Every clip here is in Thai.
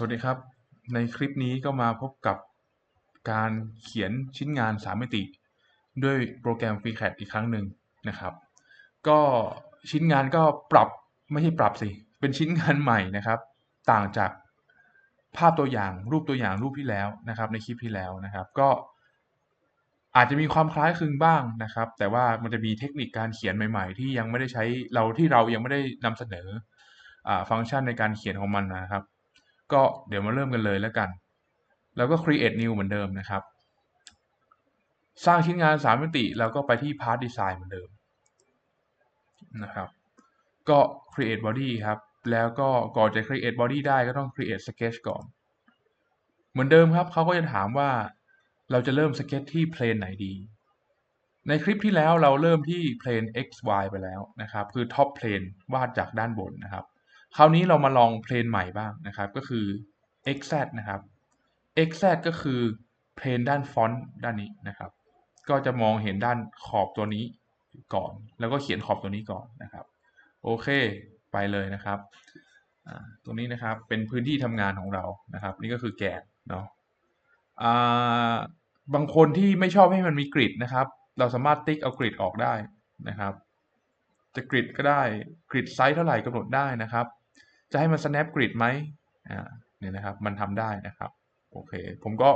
สวัสดีครับ ในคลิปนี้ก็มาพบกับการเขียนชิ้นงาน 3 มิติ ด้วยโปรแกรม FreeCAD อีกครั้งหนึ่งนะครับ ก็ชิ้นงานก็ปรับไม่ใช่ปรับสิ เป็นชิ้นงานใหม่นะครับ ต่างจากภาพตัวอย่างรูปตัวอย่างรูปที่แล้วนะครับ ในคลิปที่แล้วนะครับ ก็อาจจะมีความคล้ายคลึงบ้างนะครับ แต่ว่ามันจะมีเทคนิคการเขียนใหม่ ๆ ที่ยังไม่ได้ใช้เราที่เรายังไม่ได้นำเสนออฟังก์ชันในการเขียนของมันนะครับ ก็เดี๋ยวมาเริ่มกันเลยแล้วกัน แล้วก็ create new เหมือนเดิมนะครับ สร้างชิ้นงาน3มิติแล้วก็ไปที่ part design เหมือนเดิมนะครับก็ create body ครับ แล้วก็ก่อนจะ create body ได้ก็ต้อง create sketch ก่อน เหมือนเดิมครับเขาก็จะถามว่าเราจะเริ่ม sketch ที่ plane ไหนดี ในคลิปที่แล้วเราเริ่มที่ plane x y ไปแล้วนะครับ คือ top plane วาดจากด้านบนนะครับ คราวนี้เรามาลองเพลนใหม่บ้างนะครับก็คือ xz นะครับ xz ก็คือเพลนด้านฟอนต์ด้านนี้นะครับ ก็จะมองเห็นด้านขอบตัวนี้ก่อน แล้วก็เขียนขอบตัวนี้ก่อนนะครับ โอเค ไปเลยนะครับตรงนี้นะครับเป็นพื้นที่ทำงานของเรานะครับ นี่ก็คือแกนเนาะบางคนที่ไม่ชอบให้มันมีกริดนะครับ เราสามารถติ๊กเอากริดออกได้นะครับ จะกริดก็ได้กริดไซส์เท่าไหร่กำหนดได้นะครับ จะให้มัน snap grid ไหมอ่าเนี่ยนะครับ มันทำได้นะครับ โอเค ผมก็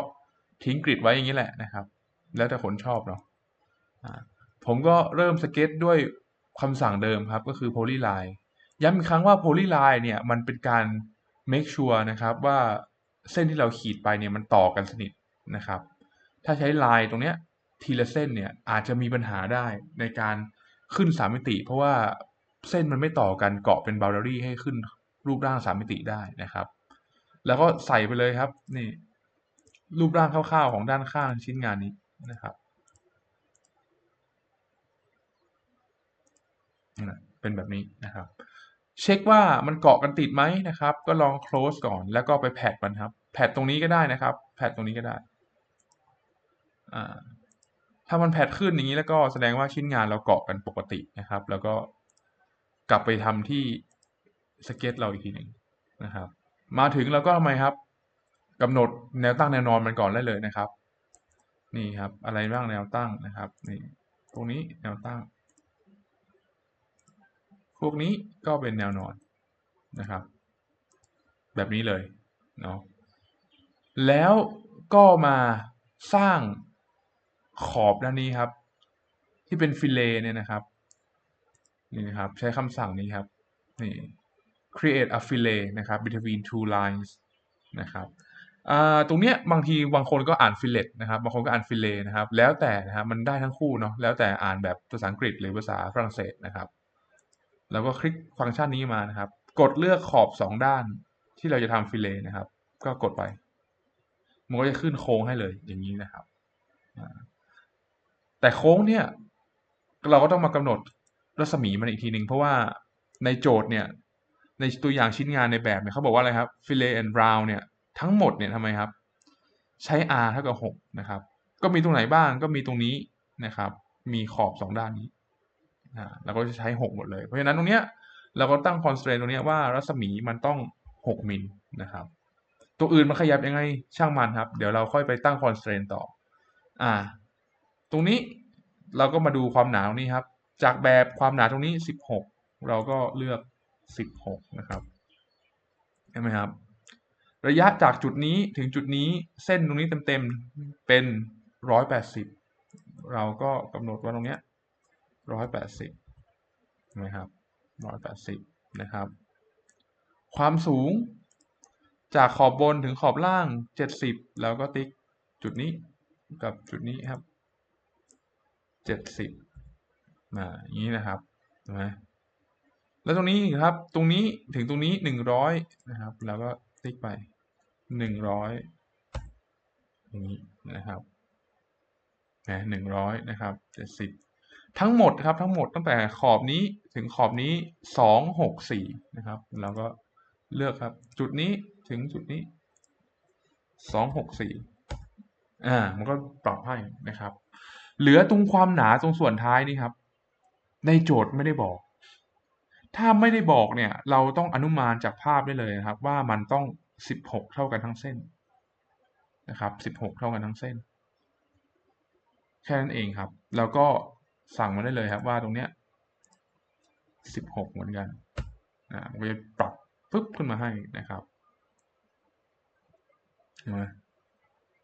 ทิ้งกริดไว้อย่างนี้แหละนะครับ แล้วแต่คนชอบเนาะผมก็เริ่มสเก็ตด้วยคำสั่งเดิมครับ ก็คือ polyline ย้ำอีกครั้งว่า polyline เนี่ย มันเป็นการ make sure นะครับว่าเส้นที่เราขีดไปเนี่ยมันต่อกันสนิทนะครับ ถ้าใช้ลายตรงเนี้ยทีละเส้นเนี่ยอาจจะมีปัญหาได้ในการขึ้นสามมิติ เพราะว่าเส้นมันไม่ต่อกันเกาะเป็นบาร์รี่ให้ขึ้น รูปร่างสามมิติได้นะครับ แล้วก็ใส่ไปเลยครับ นี่ รูปร่างคร่าวๆของด้านข้างชิ้นงานนี้นะครับเป็นแบบนี้นะครับ เช็คว่ามันเกาะกันติดไหมนะครับ ก็ลอง close ก่อนแล้วก็ไปแพดมันครับ แพดตรงนี้ก็ได้นะครับ แพดตรงนี้ก็ได้อ่าถ้ามันแพดขึ้นอย่างนี้แล้วก็แสดงว่าชิ้นงานเราเกาะกันปกตินะครับ แล้วก็กลับไปทำที่ สเก็ตเราอีกทีหนึ่งนะครับ มาถึงเราก็ทำไมครับกำหนดแนวตั้งแนวนอนมันก่อนได้เลยนะครับ นี่ครับ อะไรบ้างแนวตั้งนะครับนี่ตรงนี้แนวตั้ง พวกนี้ก็เป็นแนวนอนนะครับ แบบนี้เลยเนาะแล้วก็มาสร้างขอบด้านนี้ครับ ที่เป็นฟิเลเนี่ยนะครับนี่นะครับ ใช้คำสั่งนี้ครับนี่ create a fillet นะครับ between two lines นะครับตรงเนี้ยบางทีบางคนก็อ่าน fillet นะครับ บางคนก็อ่าน fillet นะครับ แล้วแต่นะครับมันได้ทั้งคู่เนาะ แล้วแต่อ่านแบบภาษาอังกฤษหรือภาษาฝรั่งเศสนะครับ แล้วก็คลิกฟังก์ชันนี้มานะครับ กดเลือกขอบสองด้านที่เราจะทำ fillet นะครับ ก็กดไป มันก็จะขึ้นโค้งให้เลยอย่างนี้นะครับ แต่โค้งเนี่ย เราก็ต้องมากำหนดรัศมีมันอีกทีหนึ่งเพราะว่าในโจทย์เนี่ย ในตัวอย่างชิ้นงานในแบบเนี่ยเขาบอกว่าอะไรครับ fillet and round เนี่ยทั้งหมดเนี่ยทำไมครับ ใช้ r เท่ากับ6นะครับ ก็มีตรงไหนบ้างก็มีตรงนี้นะครับ มีขอบ 2 ด้านนี้อ่าเราก็จะใช้ 6 หมดเลย เพราะฉะนั้นตรงเนี้ยเราก็ตั้ง constraint ตรงเนี้ยว่ารัศมีมันต้อง 6 มิลนะครับ ตัวอื่นมันขยับยังไงช่างมันครับ เดี๋ยวเราค่อยไปตั้ง constraint ต่อ อ่า ตรงนี้เราก็มาดูความหนาตรงนี้ครับ จากแบบความหนาตรงนี้ 16 เราก็เลือก สิบหกนะครับใช่ไหมครับ ระยะจากจุดนี้ถึงจุดนี้เส้นตรงนี้เต็มๆเป็นร้อยแปดสิบเราก็กำหนดว่าตรงเนี้ยร้อยแปดสิบนะครับร้อยแปดสิบนะครับ ความสูงจากขอบบนถึงขอบล่างเจ็ดสิบแล้วก็ติ๊กจุดนี้กับจุดนี้ครับเจ็ดสิบมาอย่างนี้นะครับใช่ไหม แล้วตรงนี้ครับ ตรงนี้ถึงตรงนี้หนึ่งร้อยนะครับ แล้วก็ติ๊กไปหนึ่งร้อยอย่างนี้นะครับนะหนึ่งร้อยนะครับเจ็ดสิบทั้งหมดครับทั้งหมดตั้งแต่ขอบนี้ถึงขอบนี้สองหกสี่นะครับ แล้วก็เลือกครับ จุดนี้ถึงจุดนี้สองหกสี่อ่ามันก็ปรับให้นะครับ เหลือตรงความหนาตรงส่วนท้ายนี่ครับ ในโจทย์ไม่ได้บอก ถ้าไม่ได้บอกเนี่ย เราต้องอนุมานจากภาพได้เลยนะครับ ว่ามันต้อง 16 เท่ากันทั้งเส้นนะครับ 16 เท่ากันทั้งเส้น แค่นั้นเองครับ แล้วก็สั่งมาได้เลยครับว่าตรงเนี้ย 16 เหมือนกันนะามันจะปรับปึ๊บขึ้นมาให้นะครับเห็นไหม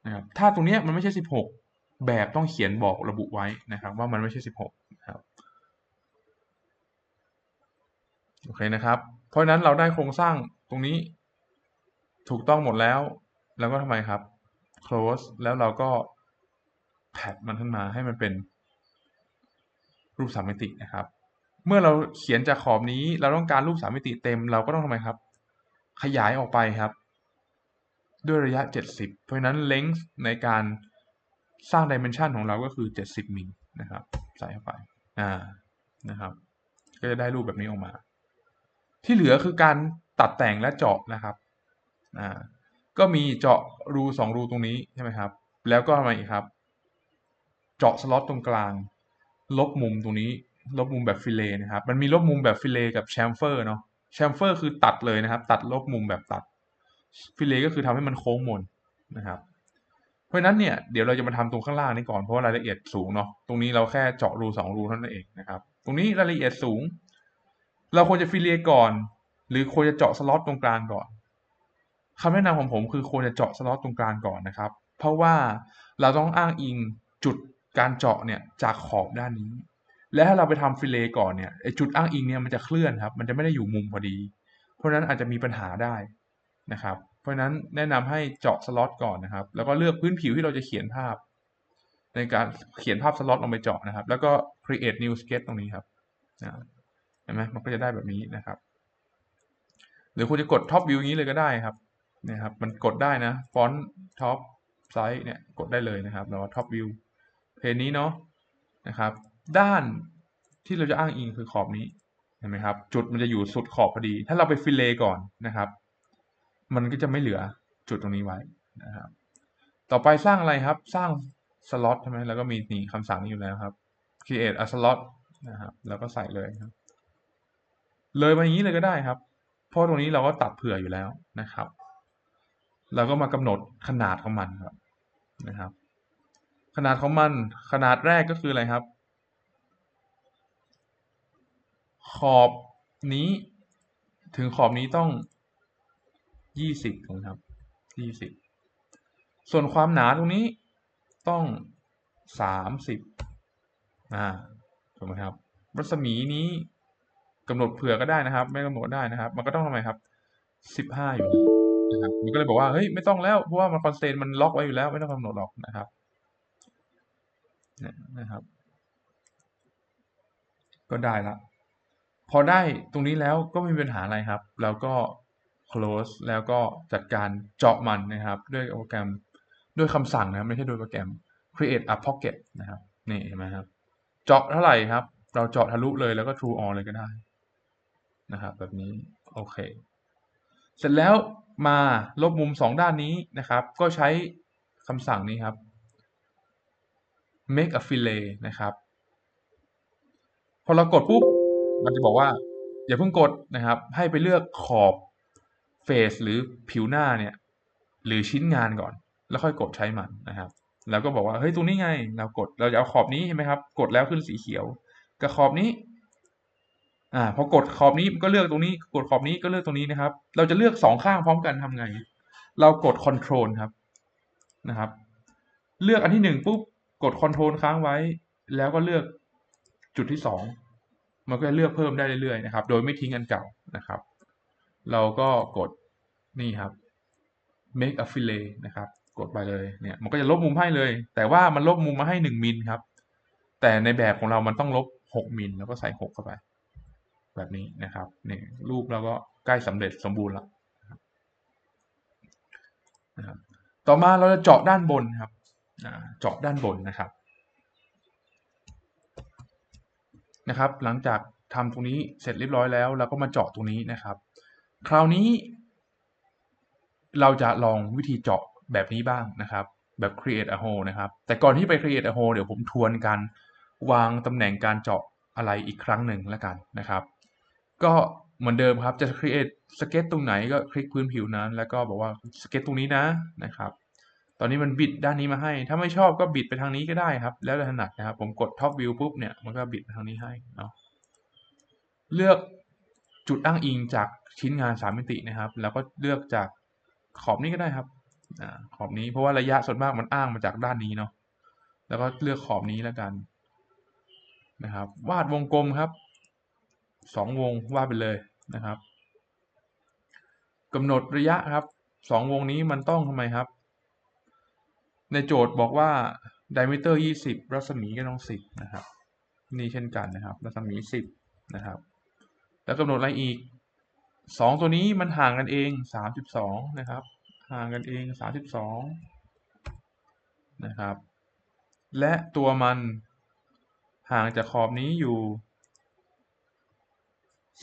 นะครับ ถ้าตรงเนี้ยมันไม่ใช่ 16 แบบต้องเขียนบอกระบุไว้นะครับ ว่ามันไม่ใช่ 16 โอเคนะครับ เพราะนั้นเราได้โครงสร้างตรงนี้ถูกต้องหมดแล้ว แล้วก็ทำไมครับ close แล้วเราก็แพดมันขึ้นมาให้มันเป็นรูปสามมิตินะครับ เมื่อเราเขียนจากขอบนี้เราต้องการรูปสามมิติเต็มเราก็ต้องทำไมครับ ขยายออกไปครับ ด้วยระยะ 70 เพราะฉะนั้น length ในการสร้าง dimension ของเราก็คือ 70มิลนะครับ ใส่เข้าไปอ่านะครับ ก็จะได้รูปแบบนี้ออกมา ที่เหลือคือการตัดแต่งและเจาะนะครับอ่าก็มีเจาะรูสองรูตรงนี้ใช่ไหมครับ แล้วก็ทำไมอีกครับ เจาะสล็อตตรงกลาง ลบมุมตรงนี้ลบมุมแบบฟิเลนะครับ มันมีลบมุมแบบฟิเลกับแชมเฟอร์เนาะแชมเฟอร์คือตัดเลยนะครับ ตัดลบมุมแบบตัด ฟิเลก็คือทำให้มันโค้งมนนะครับ เพราะฉะนั้นเนี่ยเดี๋ยวเราจะมาทำตรงข้างล่างนี้ก่อนเพราะว่ารายละเอียดสูงเนาะตรงนี้เราแค่เจาะรูสองรูเท่านั้นเองนะครับ ตรงนี้รายละเอียดสูง เราควรจะฟิเลียก่อน หรือควรจะเจาะสล็อตตรงกลางก่อนคำแนะนำของผมคือควรจะเจาะสล็อตตรงกลางก่อนนะครับ เพราะว่าเราต้องอ้างอิงจุดการเจาะเนี่ยจากขอบด้านนี้ และถ้าเราไปทำฟิเลก่อนเนี่ยจุดอ้างอิงเนี่ยมันจะเคลื่อนครับ มันจะไม่ได้อยู่มุมพอดี เพราะนั้นอาจจะมีปัญหาได้นะครับ เพราะนั้นแนะนำให้เจาะสล็อตก่อนนะครับ แล้วก็เลือกพื้นผิวที่เราจะเขียนภาพ ในการเขียนภาพสล็อตลงไปเจาะนะครับ แล้วก็ create new sketch ตรงนี้ครับเห็นไหมมันก็จะได้แบบนี้นะครับ หรือคุณจะกด top view อย่างนี้เลยก็ได้ครับนะครับ มันกดได้นะฟอนต์ท็อปไซส์เนี่ยกดได้เลยนะครับแล้วท็อปวิวเพจนี้เนาะนะครับ ด้านที่เราจะอ้างอิงคือขอบนี้เห็นไหมครับ จุดมันจะอยู่สุดขอบพอดี ถ้าเราไปฟิลเลก่อนนะครับ มันก็จะไม่เหลือจุดตรงนี้ไว้นะครับ ต่อไปสร้างอะไรครับ สร้างสล็อตใช่ไหมแล้วก็มีนี่คำสั่งนี้อยู่แล้วครับ create a slot นะครับ แล้วก็ใส่เลยครับ เลยมาอย่างนี้เลยก็ได้ครับ เพราะตรงนี้เราก็ตัดเผื่ออยู่แล้วนะครับ เราก็มากำหนดขนาดของมันครับนะครับ ขนาดของมันขนาดแรกก็คืออะไรครับ ขอบนี้ถึงขอบนี้ต้องยี่สิบนะครับยี่สิบส่วนความหนาตรงนี้ต้องสามสิบอ่าถูกไหมครับ รัศมีนี้ กำหนดเผื่อก็ได้นะครับ ไม่กำหนดได้นะครับ มันก็ต้องทำไมครับสิบห้าอยู่นะครับมันก็เลยบอกว่าเฮ้ยไม่ต้องแล้วเพราะว่ามันคอนสเตนมันล็อกไว้อยู่แล้ว ไม่ต้องกำหนดหรอกนะครับนะครับ ก็ได้ละพอได้ตรงนี้แล้วก็ไม่มีปัญหาอะไรครับ แล้วก็ close แล้วก็จัดการเจาะมันนะครับ ด้วยโปรแกรมด้วยคำสั่งนะไม่ใช่โดยโปรแกรม create a pocket นะครับ นี่เห็นไหมครับ เจาะเท่าไหร่ครับ เราเจาะทะลุเลยแล้วก็ true on เลยก็ได้ นะครับแบบนี้โอเค เสร็จแล้วมาลบมุมสองด้านนี้นะครับ ก็ใช้คำสั่งนี้ครับ make a fillet นะครับ พอเรากดปุ๊บ มันจะบอกว่า อย่าเพิ่งกดนะครับ ให้ไปเลือกขอบเฟสหรือผิวหน้าเนี่ย หรือชิ้นงานก่อน แล้วค่อยกดใช้มันนะครับแล้วก็บอกว่าเฮ้ยตรงนี้ไง เรากดเราจะเอาขอบนี้ใช่ไหมครับ กดแล้วขึ้นสีเขียว กับขอบนี้ อ่าพอกดขอบนี้ก็เลือกตรงนี้ กดขอบนี้ก็เลือกตรงนี้นะครับ เราจะเลือกสองข้างพร้อมกันทำไง เรากด Ctrl ครับนะครับ เลือกอันที่หนึ่งปุ๊บกด Ctrl ค้างไว้ แล้วก็เลือกจุดที่สองมันก็จะเลือกเพิ่มได้เรื่อยๆนะครับ โดยไม่ทิ้งอันเก่านะครับ เราก็กดนี่ครับ make a fillet นะครับ กดไปเลยเนี่ย มันก็จะลบมุมให้เลย แต่ว่ามันลบมุมมาให้หนึ่งมิลครับ แต่ในแบบของเรามันต้องลบหกมิลแล้วก็ใส่หกเข้าไป แบบนี้นะครับนี่รูปเราก็ใกล้สำเร็จสมบูรณ์แล้วนะครับต่อมาเราจะเจาะด้านบนครับเจาะด้านบนนะครับนะครับ หลังจากทำตรงนี้เสร็จเรียบร้อยแล้วเราก็มาเจาะตรงนี้นะครับ คราวนี้ เราจะลองวิธีเจาะแบบนี้บ้างนะครับ แบบ create a hole นะครับ แต่ก่อนที่ไป create a hole เดี๋ยวผมทวนการวางตำแหน่งการเจาะอะไรอีกครั้งหนึ่งแล้วกันนะครับ ก็เหมือนเดิมครับจะ create สเก็ตตรงไหนก็คลิกพื้นผิวนั้น แล้วก็บอกว่าสเก็ตตรงนี้นะนะครับ ตอนนี้มันบิดด้านนี้มาให้ ถ้าไม่ชอบก็บิดไปทางนี้ก็ได้ครับ แล้วแต่ถนัดนะครับ ผมกด top view ปุ๊บเนี่ยมันก็บิดไปทางนี้ให้เนาะเลือกจุดอ้างอิงจากชิ้นงานสามมิตินะครับ แล้วก็เลือกจากขอบนี้ก็ได้ครับอขอบนี้เพราะว่าระยะส่วนมากมันอ้างมาจากด้านนี้เนาะแล้วก็เลือกขอบนี้แล้วกันนะครับ วาดวงกลมครับ สองวงวาไปเลยนะครับกำหนดระยะครับสองวงนี้มันต้องทำไมครับ ในโจทย์บอกว่า diameter 20 รัศมีก็ต้อง10 นะครับ นี่เช่นกันนะครับ รัศมี 10 นะครับ แล้วกำหนดอะไรอีกสองตัวนี้มันห่างกันเอง 32 นะครับ ห่างกันเอง 32 นะครับ และตัวมันห่างจากขอบนี้อยู่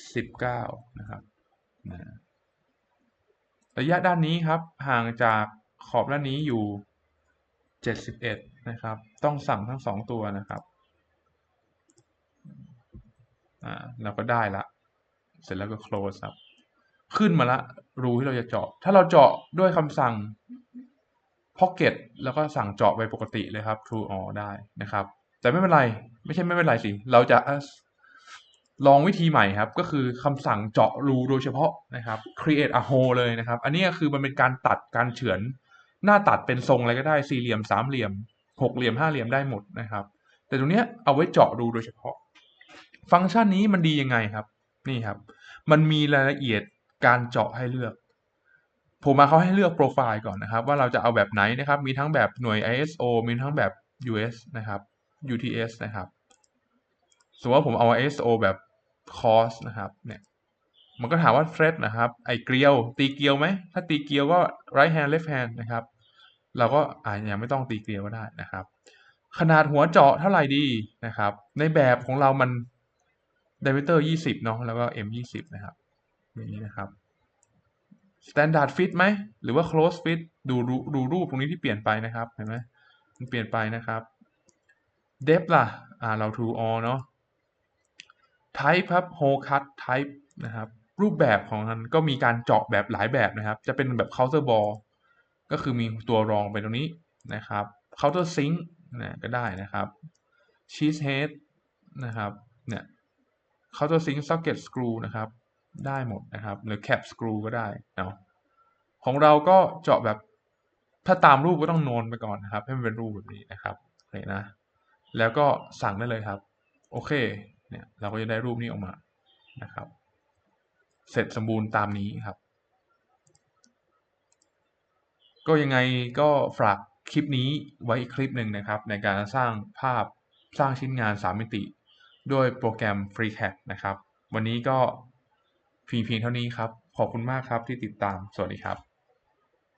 19 นะครับนะระยะด้านนี้ครับห่างจากขอบด้านนี้อยู่ 71 นะครับ ต้องสั่งทั้งสองตัวนะครับอ่าเราก็ได้ละ เสร็จแล้วก็ close ครับ ขึ้นมาละรูที่เราจะเจาะ ถ้าเราเจาะด้วยคำสั่ง pocket แล้วก็สั่งเจาะไปปกติเลยครับ true all ได้นะครับ แต่ไม่เป็นไร ไม่ใช่ไม่เป็นไรสิ เราจะ ลองวิธีใหม่ครับ ก็คือคำสั่งเจาะรูโดยเฉพาะนะครับ create a hole เลยนะครับ อันนี้คือมันเป็นการตัดการเฉือน หน้าตัดเป็นทรงอะไรก็ได้สี่เหลี่ยมสามเหลี่ยมหกเหลี่ยมห้าเหลี่ยมได้หมดนะครับ แต่ตรงเนี้ยเอาไว้เจาะรูโดยเฉพาะ ฟังก์ชันนี้มันดียังไงครับ นี่ครับ มันมีรายละเอียดการเจาะให้เลือก ผมมาเขาให้เลือกโปรไฟล์ก่อนนะครับ ว่าเราจะเอาแบบไหนนะครับ มีทั้งแบบหน่วย ISO มีทั้งแบบ US นะครับ UTS นะครับสมมติว่าผมเอา ISO แบบ cos นะครับเนี่ยมันก็ถามว่า thread นะครับไอเกลียว ตีเกลียวไหม ถ้าตีเกลียวก็ right hand left hand นะครับ เราก็อายังไม่ต้องตีเกลียวก็ได้นะครับ ขนาดหัวเจาะเท่าไหร่ดีนะครับ ในแบบของเรามัน diameter 20 เนาะแล้วก็ m 20นะครับอย่างนี้นะครับ standard fit ไหม หรือว่า close fit ดูดูดูรูปตรงนี้ที่เปลี่ยนไปนะครับเห็นไหมมันเปลี่ยนไปนะครับ depth ล่ะอ่าเรา true all เนาะ type ครับ hole cut type นะครับ รูปแบบของมันก็มีการเจาะแบบหลายแบบนะครับ จะเป็นแบบ counter ball ก็คือมีตัวรองไปตรงนี้นะครับ counter sink นะก็ได้นะครับ cheese head นะครับเนี่ย counter sink socket screw นะครับ ได้หมดนะครับ หรือ cap screw ก็ได้เนาะของเราก็เจาะแบบถ้าตามรูปก็ต้องโนนไปก่อนนะครับ ให้มันเป็นรูปแบบนี้นะครับโอเคนะ แล้วก็สั่งได้เลยครับ โอเค เนี่ยเราก็จะได้รูปนี้ออกมานะครับ เสร็จสมบูรณ์ตามนี้ครับ ก็ยังไงก็ฝากคลิปนี้ไว้อีกคลิปหนึ่งนะครับ ในการสร้างภาพสร้างชิ้นงาน 3 มิติ ด้วยโปรแกรม FreeCAD นะครับ วันนี้ก็เพียงเพียงเท่านี้ครับ ขอบคุณมากครับที่ติดตามสวัสดีครับ